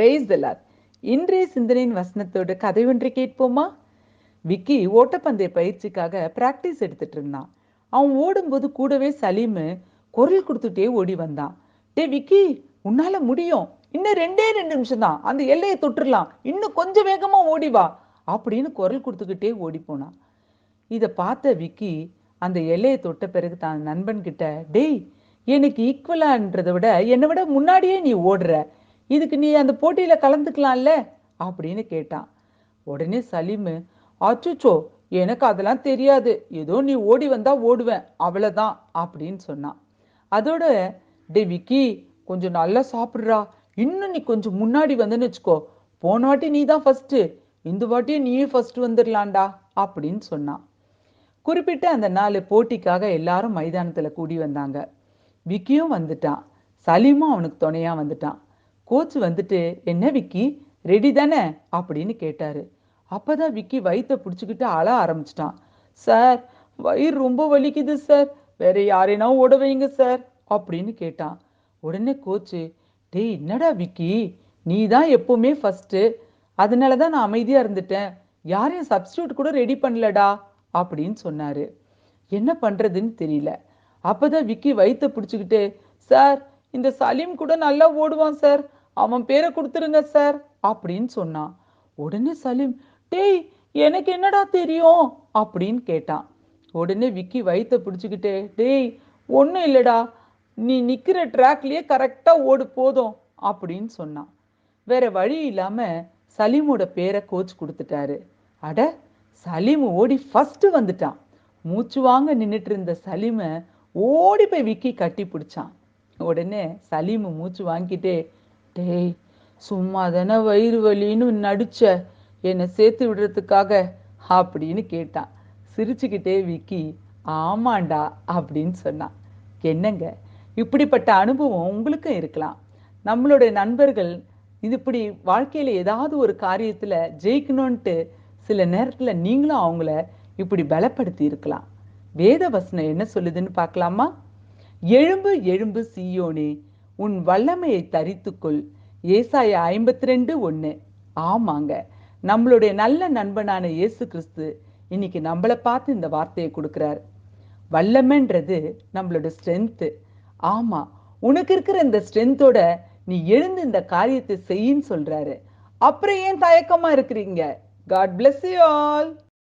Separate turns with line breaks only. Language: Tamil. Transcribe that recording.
பிரைஸ் தலார் இன்றைய சிந்தனையின் வசனத்தோட கதை ஒன்றை கேட்போமா? விக்கி ஓட்டப்பந்தய பயிற்சிக்காக பிராக்டிஸ் எடுத்துட்டு இருந்தான். அவன் ஓடும்போது கூடவே சலீமு குரல் கொடுத்துட்டே ஓடி வந்தான். டே விக்கி உன்னால முடியும். இன்னும் ரெண்டே ரெண்டு நிமிஷம் தான். அந்த எல்லையை தொட்டுறலாம். இன்னும் கொஞ்சம் வேகமா ஓடி வா. அப்படின்னு குரல் கொடுத்துக்கிட்டே ஓடி போனான். இதை பார்த்த விக்கி அந்த எல்லையை தொட்ட பிறகு தான் நண்பன் கிட்ட டேய் எனக்கு ஈக்குவலான்றதை விட என்னை விட முன்னாடியே நீ ஓடுற. இதுக்கு நீ அந்த போட்டியில் கலந்துக்கலாம்ல அப்படின்னு கேட்டான். உடனே சலீமு அச்சுச்சோ எனக்கு அதெல்லாம் தெரியாது. ஏதோ நீ ஓடி வந்தா ஓடுவேன் அவ்வளோதான் அப்படின்னு சொன்னான். அதோட டே விக்கி கொஞ்சம் நல்லா சாப்பிட்றா. இன்னும் நீ கொஞ்சம் முன்னாடி வந்துன்னு வச்சுக்கோ. போன வாட்டி நீ தான் ஃபஸ்ட்டு இந்த வாட்டியும் நீயே ஃபஸ்ட்டு வந்துடலாம்டா அப்படின்னு சொன்னான். குறிப்பிட்ட அந்த நாலு போட்டிக்காக எல்லாரும் மைதானத்தில் கூடி வந்தாங்க. விக்கியும் வந்துட்டான். சலீமும் அவனுக்கு துணையாக வந்துட்டான். கோச் வந்துட்டு என்ன விக்கி? ரெடி தானே? அப்படின்னு கேட்டாரு. அப்பதான் விக்கி வயிற்ற பிடிச்சிக்கிட்டு அழ ஆரம்பிச்சிட்டான். சார் வயிறு ரொம்ப வலிக்குது சார். வேற யாரேனா ஓட வைங்க சார். அப்படின்னு கேட்டான். உடனே கோச்சு டேய் என்னடா விக்கி? நீ தான் எப்பவுமே ஃபஸ்ட்டு அதனால தான் நான் அமைதியாக இருந்துட்டேன். யாரையும் சப்ஸ்டியூட் கூட ரெடி பண்ணலடா. அப்படின்னு சொன்னார். என்ன பண்ணுறதுன்னு தெரியல. அப்போ தான் விக்கி வயிற்ற பிடிச்சிக்கிட்டு சார் இந்த சலீம் கூட நல்லா ஓடுவான் சார். அவன் பேரை கொடுத்துருங்க சார் அப்படின்னு சொன்னான் உடனே சலீம் டேய் எனக்கு என்னடா தெரியும்? அப்படின்னு கேட்டான். உடனே விக்கி வயித்தை பிடிச்சிக்கிட்டே டேய் ஒன்றும் இல்லைடா நீ நிற்கிற ட்ராக்லேயே கரெக்டாக ஓடு போதும் அப்படின்னு சொன்னான். வேற வழி இல்லாமல் சலீமோட பேரை கோச் கொடுத்துட்டாரு. அட சலீம் ஓடி ஃபஸ்ட்டு வந்துட்டான். மூச்சு வாங்க நின்றுட்டு இருந்த சலீமை ஓடி போய் விக்கி கட்டி பிடிச்சான். உடனே சலீம் மூச்சு வாங்கிட்டே டேய் சும்மா தானே வயிறு வலின்னு நடிச்ச. என்னை சேர்த்து விடுறதுக்காக அப்படின்னு கேட்டான். சிரிச்சுக்கிட்டே விக்கி ஆமாண்டா அப்படின்னு சொன்னான். என்னங்க? இப்படிப்பட்ட அனுபவம் உங்களுக்கும் இருக்கலாம். நம்மளுடைய நண்பர்கள் இது இப்படி வாழ்க்கையில ஏதாவது ஒரு காரியத்துல ஜெயிக்கணும்ன்ட்டு சில நேரத்துல நீங்களும் அவங்கள இப்படி பலப்படுத்தி இருக்கலாம். வேத வசனம் என்ன சொல்லுதுன்னு பார்க்கலாமா? எழும்பு எழும்பு சீயோனே உன் வல்லமையை தரித்துக்கொள். ஏசாய ஐம்பத்தி ரெண்டு ஒன்று ஆமாங்க. நம்மளுடைய நல்ல நண்பனான இயேசு கிறிஸ்து இன்னைக்கு நம்மளை பார்த்து இந்த வார்த்தையை கொடுக்குறார். வல்லமைன்றது நம்மளோட ஸ்ட்ரென்த்து ஆமாம் உனக்கு இருக்கிற இந்த ஸ்ட்ரென்த்தோட நீ எழுந்து இந்த காரியத்தை செய்யின்னு சொல்றாரு. அப்புறம் ஏன் தயக்கமா இருக்கிறீங்க? God bless you all